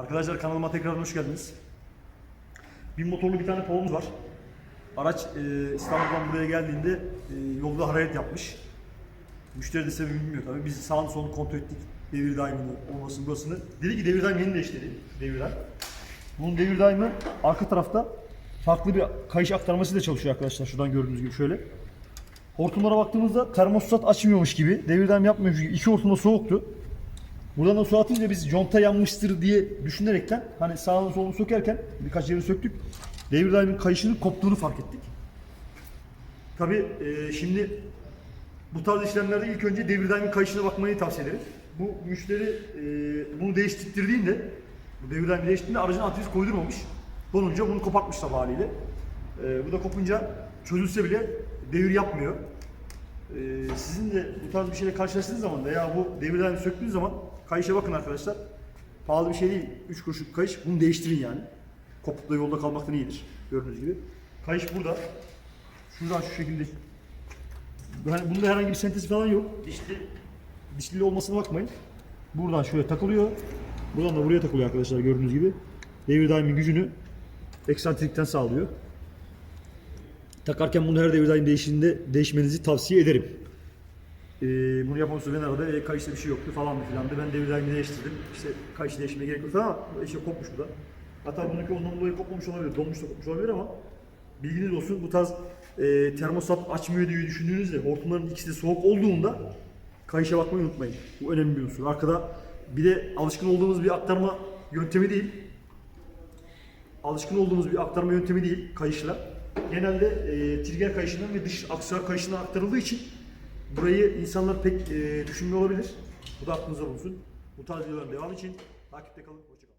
Arkadaşlar kanalıma tekrar hoş geldiniz. Bir motorlu bir tane povumuz var. Araç e, İstanbul'dan buraya geldiğinde e, yolda hararet yapmış. Müşteri de sebebi bilmiyor tabii. Biz sağını solunu kontrol ettik. Devir daimini, olmasını, burasını. Dedi ki devir daim yeni değişti dedi. Devir daim. Bunun devir daimi arka tarafta farklı bir kayış aktarmasıyla çalışıyor arkadaşlar. Şuradan gördüğünüz gibi şöyle. Hortumlara baktığımızda termostat açmıyormuş gibi, devir daim yapmıyormuş gibi iki hortumda soğuktu. Buradan da su atınca biz conta yanmıştır diye düşünerekten hani sağını solunu sökerken birkaç yeri söktük. Devir daimin kayışının koptuğunu fark ettik. Tabi şimdi bu tarz işlemlerde ilk önce devir daimin kayışına bakmayı tavsiye ederim. Bu müşteri e, bunu değiştirdiğinde, bu devir daimi değiştiğinde aracın antifriz koydurmamış. Donunca bunu kopartmış tabi haliyle. E, bu da kopunca çözülse bile devir yapmıyor. Ee, sizin de bu tarz bir şeyle karşılaştığınız zaman da ya bu devirlerini söktüğünüz zaman kayışa bakın arkadaşlar. Pahalı bir şey değil. 3 kuruşluk kayış. Bunu değiştirin yani. Kopukla yolda kalmaktan iyidir. Gördüğünüz gibi. Kayış burada. Şuradan şu şekilde. Yani bunda herhangi bir sentezi falan yok. Dişli, dişli olmasına bakmayın. Buradan şöyle takılıyor. Buradan da buraya takılıyor arkadaşlar gördüğünüz gibi. Devir daimin gücünü eksantrikten sağlıyor. Takarken bunu her devir daim değiştiğinde değişmenizi tavsiye ederim. Ee, bunu yapan usta beni aradı. E, kayışta bir şey yoktu falan da filan. Ben devir daimini değiştirdim. İşte kayış değişmeye gerek yok falan ama işte kopmuş bu da. Hatta bununki ondan dolayı kopmamış olabilir. Donmuş da kopmuş olabilir ama bilginiz olsun bu tarz e, termostat açmıyor diye düşündüğünüzde hortumların ikisi de soğuk olduğunda kayışa bakmayı unutmayın. Bu önemli bir unsur. Arkada bir de alışkın olduğumuz bir aktarma yöntemi değil alışkın olduğumuz bir aktarma yöntemi değil kayışla. Genelde e, trigger kayışından ve dış aksesuar kayışından aktarıldığı için burayı insanlar pek e, düşünmüyor olabilir. Bu da aklınızda bulunsun. Bu tarz videoların devamı için takipte kalın. Hoşçakalın.